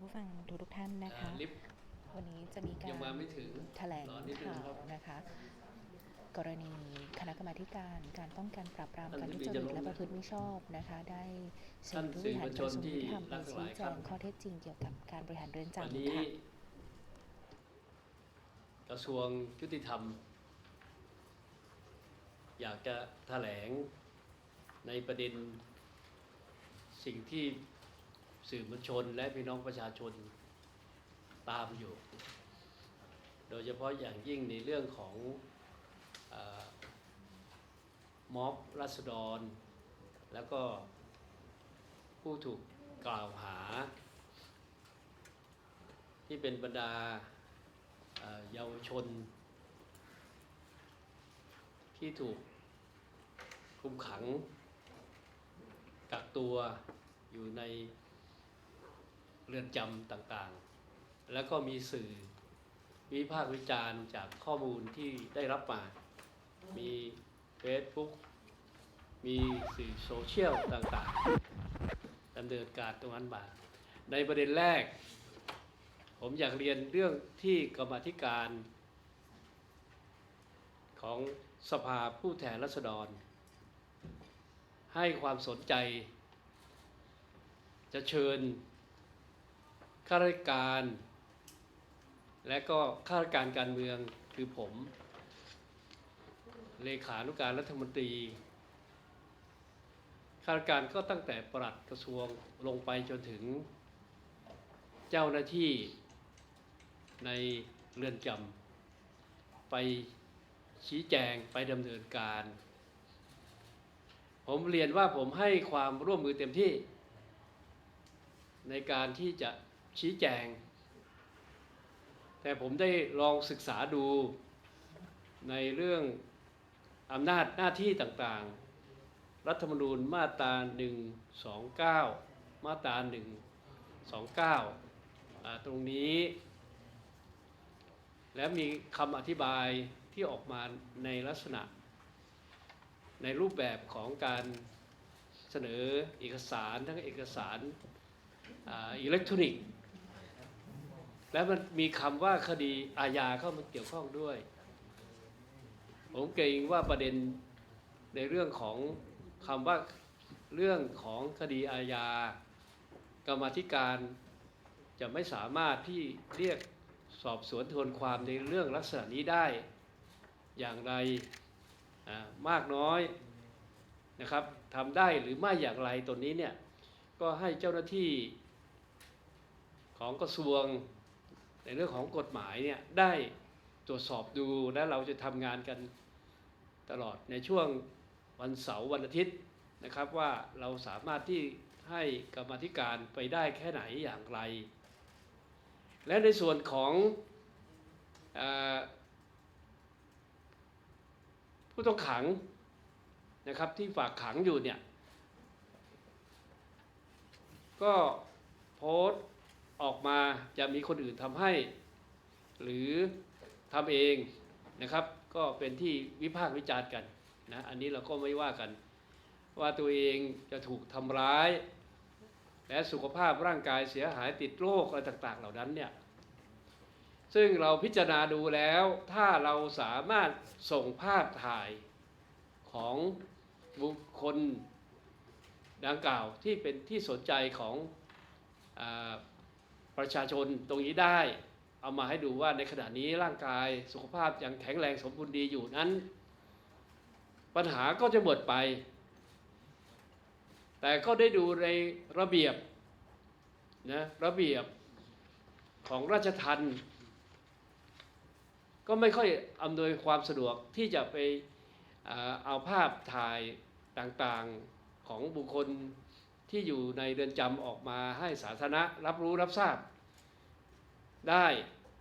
ผู้ฟังทุกทุกๆท่านนะคะอ่าลิฟต์วันนี้จะมีการยังมาไม่ถึงแถลงรอนิดนึงข่าควรับนะคะ กรณีคณะกรรมาธิการการป้องกันปราบปรามท่านการทุจที่ริตจะลงและนะประพฤติมิชอบนะคะ ได้เชิญท่านผู้บสื่ริอหารมวลกชระนทรวงที่ยุติธรรมรัมากทั้งหชี้ลายแจครับงข้อเท็จจริงเกี่ยวกับการบริหารเรือนวันจำนี้ค่ะกระทรวงยุติธรรม อยากจะแถลงในประเด็นสิ่งที่ สื่อมวลชนและพี่น้องประชาชนตามอยู่ โดยเฉพาะอย่างยิ่งในเรื่องของอม็อบรัษฎร แล้วก็ผู้ถูกกล่าวหา ที่เป็นบรรดาเยาวชน ที่ถูกคุมขังกักตัวอยู่ใน เรือนจำต่างๆ แล้วก็มีสื่อวิพากษ์วิจารณ์จากข้อมูลที่ได้รับมา มี Facebook มีสื่อโซเชียลต่างๆดำเนินการตรงนั้นมา ในประเด็นแรก ผมอยากเรียนเรื่องที่กรรมธิการ ของสภาผู้แทนราษฎร ให้ความสนใจ จะเชิญ ข้าราชการ และก็ข้าราชการการเมืองคือผม เลขานุการรัฐมนตรีข้าราชการก็ตั้งแต่ปลัดกระทรวงลงไปจนถึงเจ้าหน้าที่ในเรือนจำไปชี้แจงไปดำเนินการ ผมเรียนว่าผมให้ความร่วมมือเต็มที่ ในการที่จะ ชี้แจง แต่ผมได้ลองศึกษาดูในเรื่องอำนาจหน้าที่ต่างๆ รัฐธรรมนูญมาตรา 129 มาตรา 129 ตรงนี้ แล้วมีคำอธิบายที่ออกมาในลักษณะ ในรูปแบบของการเสนอเอกสารทั้งเอกสารอิเล็กทรอนิกส์ และมันมีคำว่าคดีอาญาเข้ามาเกี่ยวข้องด้วย ผมเกรงว่าประเด็นในเรื่องของคำว่าเรื่องของคดีอาญา กรรมธิการจะไม่สามารถที่เรียกสอบสวนทวนความในเรื่องลักษณะนี้ได้อย่างไรมากน้อยนะครับทำได้หรือไม่อย่างไรตัวนี้เนี่ยก็ให้เจ้าหน้าที่ของกระทรวง ในเรื่องของกฎหมายเนี่ยได้ตรวจสอบดูและเราจะทำงานกันตลอดในช่วงวันเสาร์วันอาทิตย์นะครับว่าเราสามารถที่ให้กรรมธิการไปได้แค่ไหนอย่างไร และในส่วนของอผู้ต้องขังนะครับที่ฝากขังอยู่เนี่ยก็โพสต์ ออกมาจะมีคนอื่นทำให้ หรือทำเองนะครับ ก็เป็นที่วิพากษ์วิจารณ์กันนะอันนี้เราก็ไม่ว่ากัน ว่าตัวเองจะถูกทำร้าย และสุขภาพร่างกายเสียหายติดโรคอะไรต่างๆ เหล่านั้นเนี่ยซึ่งเราพิจารณาดูแล้วถ้าเราสามารถส่งภาพถ่ายของบุคคลดังกล่าวที่เป็นที่สนใจของอ ประชาชนตรงนี้ได้ เอามาให้ดูว่าในขณะนี้ร่างกายสุขภาพยังแข็งแรงสมบูรณ์ดีอยู่นั้น ปัญหาก็จะหมดไป แต่ก็ได้ดูในระเบียบนะระเบียบของราชทันก็ไม่ค่อยอำนวยความสะดวกที่จะไปเอาภาพถ่ายต่างๆของบุคคล ที่อยู่ในเรือนจำออกมาให้สาธารณะรับรู้รับทราบ ได้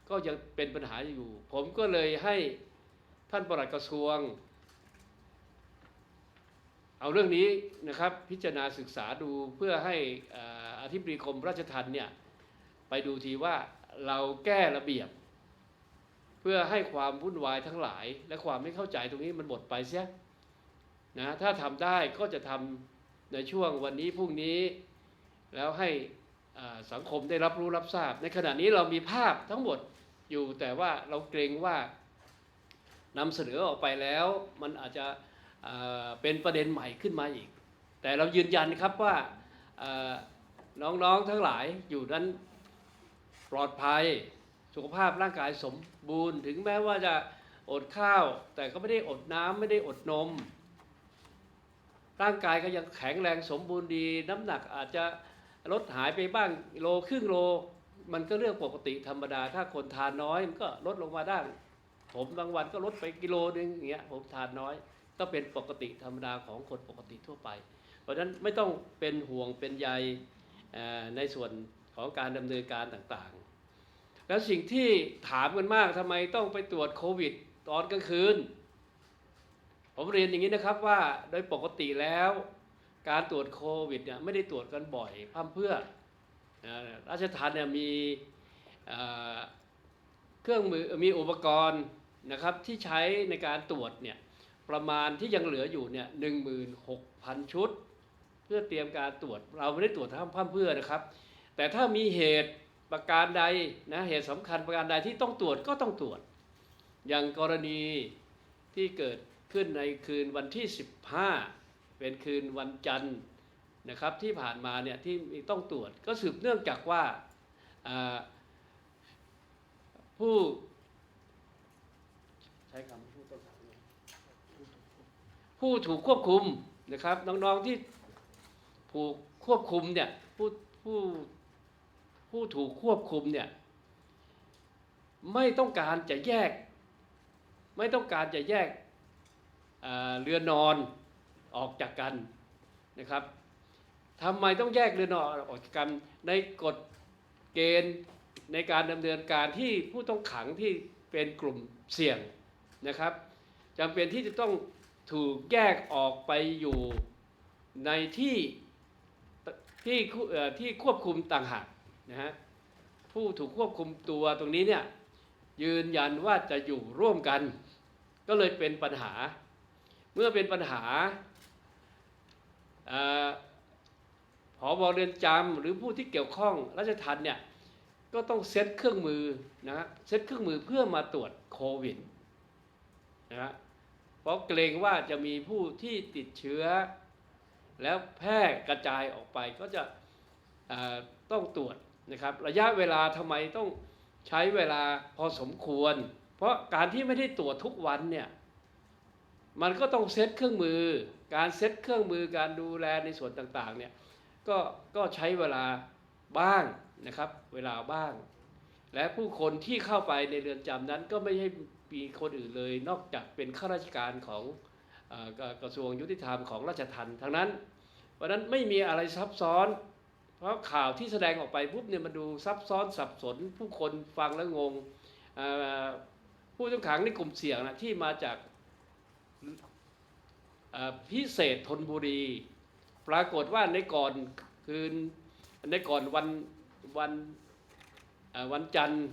ก็ยังเป็นปัญหาอยู่ ผมก็เลยให้ท่านปลัดกระทรวง เอาเรื่องนี้นะครับพิจารณาศึกษาดูเพื่อให้อ่าอธิบดีกรมราชทัณฑ์เนี่ยไปดูทีว่าเราแก้ระเบียบ เพื่อให้ความวุ่นวายทั้งหลาย และความไม่เข้าใจตรงนี้มันหมดไปเสียนะถ้าทำได้ก็จะทำ ในช่วงวันนี้พรุ่งนี้ แล้วให้สังคมได้รับรู้รับทราบ ในขณะนี้เรามีภาพทั้งหมดอยู่แต่ว่าเราเกรงว่านำเสนอออกไปแล้วมันอาจจะเป็นประเด็นใหม่ขึ้นมาอีก แต่เรายืนยันครับว่าน้องๆทั้งหลายอยู่นั้นปลอดภัยสุขภาพร่างกายสมบูรณ์ ถึงแม้ว่าจะอดข้าว แต่ก็ไม่ได้อดน้ำไม่ได้อดนม ร่างกายก็ยังแข็งแรงสมบูรณ์ดี น้ำหนักอาจจะลดหายไปบ้างโลครึ่งโล มันก็เรื่องปกติธรรมดา ถ้าคนทานน้อยมันก็ลดลงมาได้ผมบางวันก็ลดไปกิโลนึงอย่างเงี้ยผมทานน้อย ก็เป็นปกติธรรมดาของคนปกติทั่วไป เพราะฉะนั้นไม่ต้องเป็นห่วงเป็นใยในส่วนของการดำเนินการต่างๆ แล้วสิ่งที่ถามกันมากทำไมต้องไปตรวจโควิด ตอนกลางคืน ผมเรียนอย่างนี้นะครับว่าโดยปกติแล้ว การตรวจโควิดเนี่ยไม่ได้ตรวจกันบ่อยพร่ำเพื่อราชทัณฑ์เนี่ยมีเครื่องมือมีอุปกรณ์นะครับที่ใช้ในการตรวจเนี่ยประมาณที่ยังเหลืออยู่เนี่ยหนึ่งหมื่นหกพันชุด เพื่อเตรียมการตรวจเราไม่ได้ตรวจทั้งพร่ำเพื่อนะครับ แต่ถ้ามีเหตุประการใดนะเหตุสำคัญประการใดที่ต้องตรวจก็ต้องตรวจ อย่างกรณีที่เกิด ขึ้นในคืนวันที่ 15 เป็นคืนวันจันทร์นะครับที่ผ่านมาเนี่ยที่ต้องตรวจก็สืบเนื่องจากว่าผู้ใช้คำผู้ต้องขังผู้ถูกควบคุมนะครับน้องๆที่ผูกควบคุมเนี่ยผู้ผู้ผู้ถูกควบคุมเนี่ยไม่ต้องการจะแยก ไม่ต้องการจะแยก เรือนอนออกจากกันนะครับทำไมต้องแยกเรือนนอนออกจากกันในกฎเกณฑ์ในการดำเนินการที่ผู้ต้องขังที่เป็นกลุ่มเสี่ยงนะครับจำเป็นที่จะต้องถูกแยกออกไปอยู่ในที่ที่ที่ควบคุมต่างหากนะฮะผู้ถูกควบคุมตัวตรงนี้เนี่ยยืนยันว่าจะอยู่ร่วมกัน ก็เลยเป็นปัญหา เมื่อเป็นปัญหาเอ่อผอบเรือนจำหรือผู้ที่เกี่ยวข้องราชทัณฑ์เนี่ยก็ต้องเซตเครื่องมือนะฮะเซตเครื่องมือเพื่อมาตรวจโควิดนะฮะเพราะเกรงว่าจะมีผู้ที่ติดเชื้อ แล้วแพร่กระจายออกไปก็จะต้องตรวจนะครับ ระยะเวลาทำไมต้องใช้เวลาพอสมควร เพราะการที่ไม่ได้ตรวจทุกวันเนี่ย มันก็ต้องเซตเครื่องมือ การเซตเครื่องมือการดูแลในส่วนต่างๆเนี่ยก็ก็ใช้เวลาบ้างนะครับ เวลาบ้าง และผู้คนที่เข้าไปในเรือนจำนั้นก็ไม่ใช่มีคนอื่นเลย นอกจากเป็นข้าราชการของอกระทรวงยุติธรรมของราชทัณฑ์ทั้งนั้น เพราะนั้นไม่มีอะไรซับซ้อน เพราะข่าวที่แสดงออกไปปุ๊บเนี่ยมันดูซับซ้อนสับสน ผู้คนฟังแล้วงงผู้ต้องขังในกลุ่มเสี่ยงนะที่มาจาก พิเศษธนบุรี ปรากฏว่าในก่อนคืนในก่อนวันวันวันจันทร์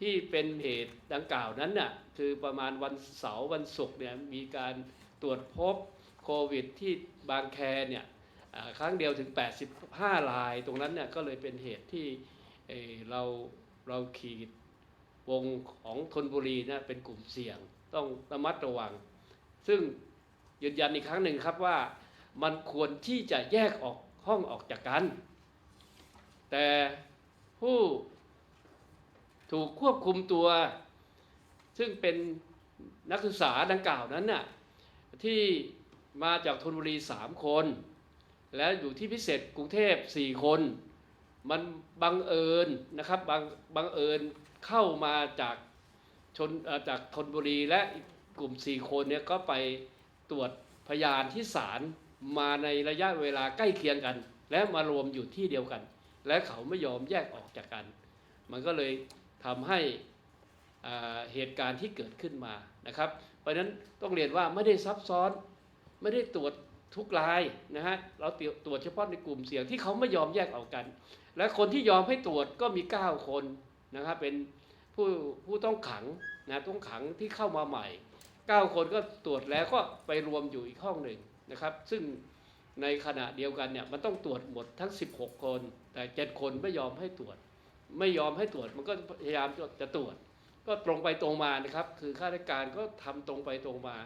ที่เป็นเหตุดังกล่าวนั้นน่ะคือประมาณวันเสาร์วันศุกร์เนี่ยมีการตรวจพบโควิดที่บางแคเนี่ยครั้งเดียวถึง 85ลายตรงนั้นเนี่ยก็เลยเป็นเหตุที่เเราเราขีดวงของธนบุรีนี่ยเป็นกลุ่มเสี่ยงต้องระมัดระวัง ซึ่งยืนยันอีกครั้งหนึ่งครับว่ามันควรที่จะแยกออกห้องออกจากกัน แต่ผู้ถูกควบคุมตัว ซึ่งเป็นนักศึกษาดังกล่าวนั้นน่ะที่มาจากธนบุรีสามคน และอยู่ที่พิเศษกรุงเทพ 4 คน มันบังเอิญนะครับบังบังเอิญเข้ามาจากชนจากธนบุรีและ กลุ่ม 4 คนเนี่ยก็ไปตรวจพยานที่ศาลมาในระยะเวลาใกล้เคียงกัน และมารวมอยู่ที่เดียวกัน และเขาไม่ยอมแยกออกจากกัน มันก็เลยทำให้เหตุการณ์ที่เกิดขึ้นมานะครับ เพราะฉะนั้นต้องเรียนว่าไม่ได้ซับซ้อนไม่ได้ตรวจทุกรายนะฮะเราตรวจเฉพาะในกลุ่มเสี่ยงที่เขาไม่ยอมแยกออกกัน และคนที่ยอมให้ตรวจก็มี 9 คนนะครับเป็นผู้ผู้ต้องขังนะต้องขังที่เข้ามาใหม่ 9 คนก็ตรวจแล้วก็ไปรวมอยู่อีกห้องหนึ่งนะครับ ซึ่งในขณะเดียวกันเนี่ยมันต้องตรวจหมดทั้ง 16 คน แต่เจ็ดคนไม่ยอมให้ตรวจ ไม่ยอมให้ตรวจมันก็พยายามจะตรวจ ก็ตรงไปตรงมานะครับ คือข้าราชการก็ทำตรงไปตรงมา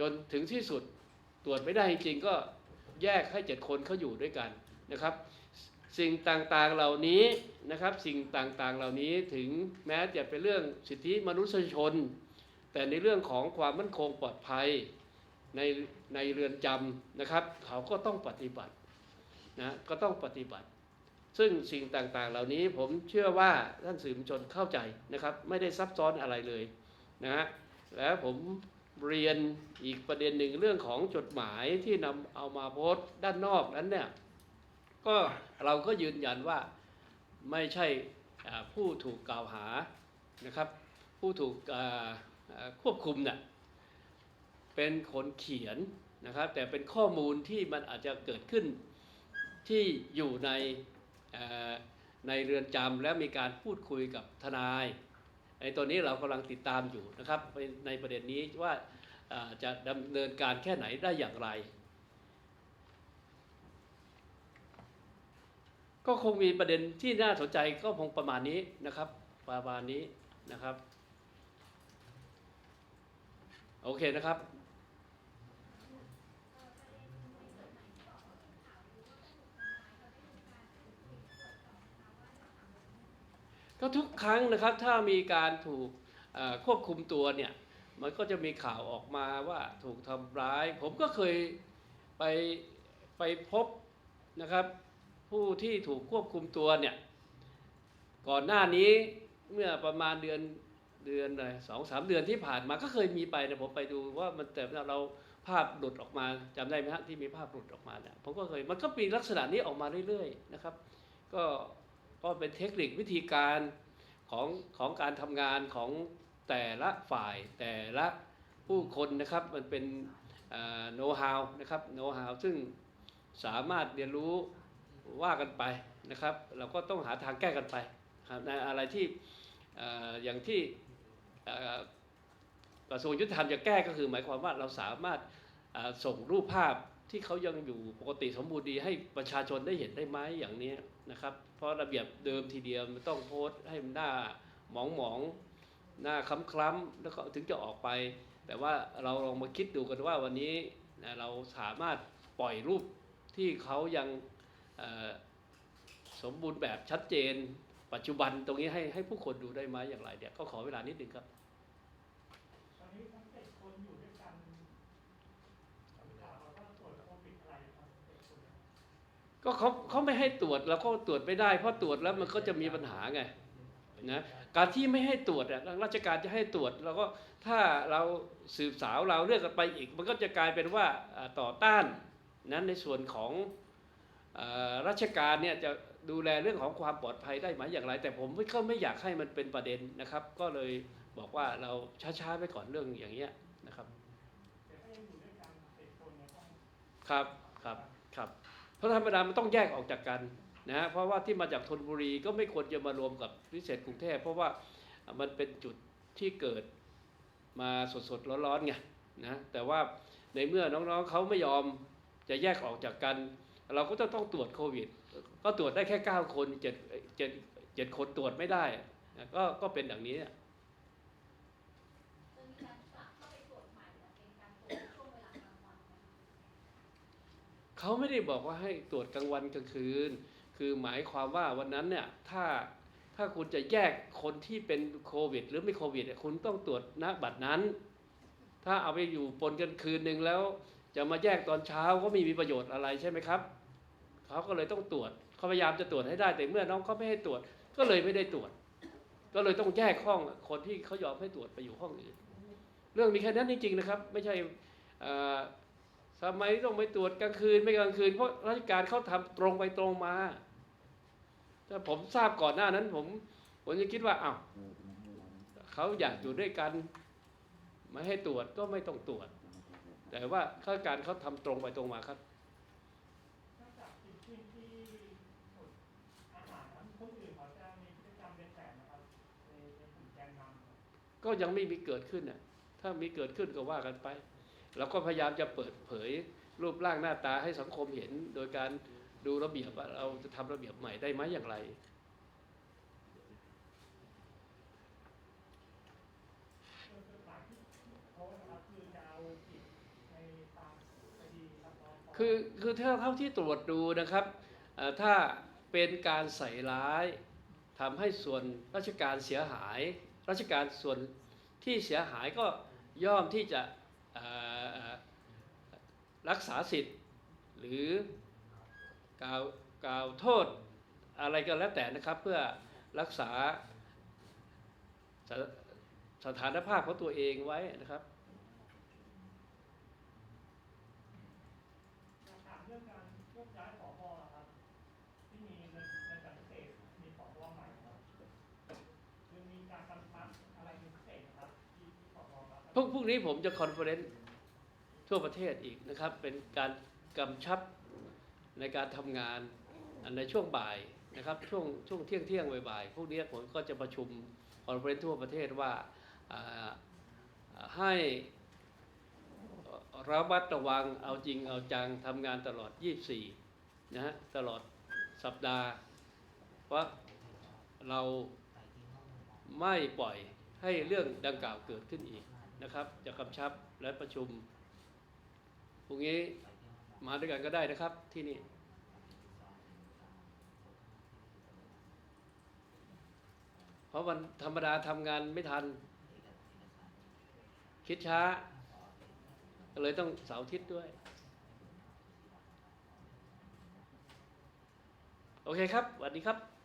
จนถึงที่สุดตรวจไม่ได้จริงก็แยกให้เจ็ดคนเขาอยู่ด้วยกันนะครับ สิ่งต่างๆเหล่านี้นะครับ สิ่งต่างๆเหล่านี้ถึงแม้จะเป็นเรื่องสิทธิมนุษยชน แต่ในเรื่องของความมั่นคงปลอดภัยในในเรือนจำนะครับ เขาก็ต้องปฏิบัตินะก็ต้องปฏิบัติ ซึ่งสิ่งต่างๆ เหล่านี้ผมเชื่อว่าท่านสื่อมวลชนเข้าใจนะครับ ไม่ได้ซับซ้อนอะไรเลยนะฮะแล้วผมเรียนอีกประเด็นหนึ่งเรื่องของจดหมายที่นำเอามาโพสต์ด้านนอกนั้นเนี่ยก็เราก็ยืนยันว่าไม่ใช่ผู้ถูกกล่าวหานะครับ ผู้ถูกอ ควบคุมเนี่ยเป็นคนเขียนนะครับ แต่เป็นข้อมูลที่มันอาจจะเกิดขึ้นที่อยู่ในในเรือนจำและมีการพูดคุยกับทนายในตัวนี้เรากำลังติดตามอยู่นะครับในประเด็นนี้ว่าจะดำเนินการแค่ไหนได้อย่างไร ก็คงมีประเด็นที่น่าสนใจก็คงประมาณนี้นะครับ ประมาณนี้นะครับ โอเคนะครับ ก็ทุกครั้งนะครับถ้ามีการถูกควบคุมตัวเนี่ย มันก็จะมีข่าวออกมาว่าถูกทำร้าย ผมก็เคยไปไปพบนะครับ ผู้ที่ถูกควบคุมตัวเนี่ย ก่อนหน้านี้เมื่อประมาณเดือน เดือนอะไรสองสามเดือนที่ผ่านมาก็เคยมีไปนะผมไปดูว่ามันแต่เราภาพหลุดออกมาจำได้ไหมฮะที่มีภาพหลุดออกมาเนี่ยผมก็เคยมันก็มีลักษณะนี้ออกมาเรื่อยๆนะครับ ก็ก็เป็นเทคนิควิธีการของของการทำงานของแต่ละฝ่ายแต่ละผู้คนนะครับมันเป็นโน้ตฮาวนะครับโน้ตฮาวซึ่งสามารถเรียนรู้ว่ากันไปนะครับ เราก็ต้องหาทางแก้กันไป ในอะไรที่เอ่ออย่างที่ กระทรวงยุติธรรมจะแก้ก็คือ หมายความว่าเราสามารถส่งรูปภาพที่เขายังอยู่ปกติสมบูรณ์ดีให้ประชาชนได้เห็นได้ไหมอย่างนี้นะครับ เพราะระเบียบเดิมทีเดียวมันต้องโพสต์ให้มันหน้าหมองหมองๆหน้าคล้ำคล้ำๆแล้วก็ถึงจะออกไป แต่ว่าเราลองมาคิดดูกันว่าวันนี้เราสามารถปล่อยรูปที่เขายังสมบูรณ์แบบชัดเจน ปัจจุบันตรงนี้ให้ให้ผู้คนดูได้ไหมอย่างไรเนี่ยก็ขอเวลานิดนึงครับตอนนี้ทั้งเจ็ดคนอยู่ด้วยกันถามว่าตรวจโควิดอะไรครับเจ็ดคนก็เขาเขาไม่ให้ตรวจเราก็ตรวจไม่ได้เพราะตรวจแล้วมันก็จะมีปัญหาไงนะการที่ไม่ให้ตรวจอะราชการจะให้ตรวจเราก็ถ้าเราสืบสาวเราเรื่องกันไปอีก มันก็จะกลายเป็นว่าอ่าต่อต้านนั้นในส่วนของเอ่อราชการเนี่ยจะ ดูแลเรื่องของความปลอดภัยได้ไหมอย่างไร แต่ผมก็ไม่อยากให้มันเป็นประเด็นนะครับ ก็เลยบอกว่าเราช้าๆไปก่อนเรื่องอย่างเงี้ยนะครับคนในห้องครับครับครับเพราะธรรมดามันต้องแยกออกจากกันนะฮะเพราะว่าที่มาจากธนบุรีก็ไม่ควรจะมารวมกับพิเศษกรุงเทพเพราะว่ามันเป็นจุดที่เกิดมาสดๆร้อนๆไงนะแต่ว่าในเมื่อน้องๆเขาไม่ยอมจะแยกออกจากกัน เราก็จะต้องตรวจโควิด ก็ตรวจได้แค่ 9 คนเจ็ดเจ็ดเจ็ดคนตรวจไม่ได้นะก็ก็เป็นอย่างนี้เขาไม่ได้บอกว่าให้ตรวจกลางวันกลางคืน คือหมายความว่าวันนั้นเนี่ยถ้าถ้าคุณจะแยกคนที่เป็นโควิด หรือไม่โควิดคุณต้องตรวจณบัตรนั้น ถ้าเอาไปอยู่ปนกันคืนหนึ่งแล้ว จะมาแยกตอนเช้าก็ไม่มีประโยชน์อะไรใช่ไหมครับเขาก็เลยต้องตรวจ เขาพยายามจะตรวจให้ได้แต่เมื่อน้องเขาไม่ให้ตรวจ ก็เลยไม่ได้ตรวจ ก็เลยต้องแยกห้องคนที่เขายอมให้ตรวจไปอยู่ห้องอื่น เรื่องมีแค่นั้นจริงๆนะครับ ไม่ใช่ทำไมต้องไปตรวจกลางคืนไม่กลางคืน เพราะราชการเขาทำตรงไปตรงมาถ้าผมทราบก่อนหน้านั้น ผมผมจะคิดว่าอ้าวเขาอยากอยู่ด้วยกันไม่ให้ตรวจก็ไม่ต้องตรวจ แต่ว่าข้าราชการเขาทำตรงไปตรงมาครับ นอกจากทีมที่ที่ตรวจอาหารนั้นคนอื่นเขาจะมีพฤติกรรมเป็นแบบนะครับในในกลุ่มแกนนำครับ ก็ยังไม่มีเกิดขึ้นน่ะถ้ามีเกิดขึ้นก็ว่ากันไปเราก็พยายามจะเปิดเผยรูปร่างหน้าตาให้สังคมเห็น โดยการดูระเบียบว่าเราจะทำระเบียบใหม่ได้ไหมอย่างไร คือคือเท่าเท่าที่ตรวจดูนะครับ ถ้าเป็นการใส่ร้ายทำให้ส่วนราชการเสียหาย ราชการส่วนที่เสียหายก็ย่อมที่จะรักษาสิทธิ์ หรือกล่าวกล่าวโทษอะไรก็แล้วแต่นะครับ เพื่อรักษาสสถานภาพของตัวเองไว้นะครับ ถามเรื่องการโยกย้ายผอครับ ที่มีในในการพิเศษมีผอใหม่ครับคือมีการกำชับอะไรเป็นพิเศษนะครับที่ที่ผอค พรุ่งพรุ่งนี้ผมจะคอนเฟอเรนซ์ทั่วประเทศอีกนะครับ เป็นการกำชับในการทำงานในช่วงบ่ายนะครับช่วงช่วงเที่ยงเที่ยงบ่ายๆพวกนี้ผมก็จะประชุมคอนเฟอเรนซ์ทั่วประเทศว่าอ่าให้ระมัดระวังเอาจริงเอาจังทำงานตลอด 24 นะฮะตลอดสัปดาห์ว่าเราไม่ปล่อยให้เรื่องดังกล่าวเกิดขึ้นอีก นะครับ จะกำชับและประชุมพรุ่งนี้มาด้วยกันก็ได้นะครับที่นี่เพราะวันธรรมดาทำงานไม่ทัน คิดช้า ก็เลยต้องเสาร์อาทิตย์ด้วย โอเคครับสวัสดีครับ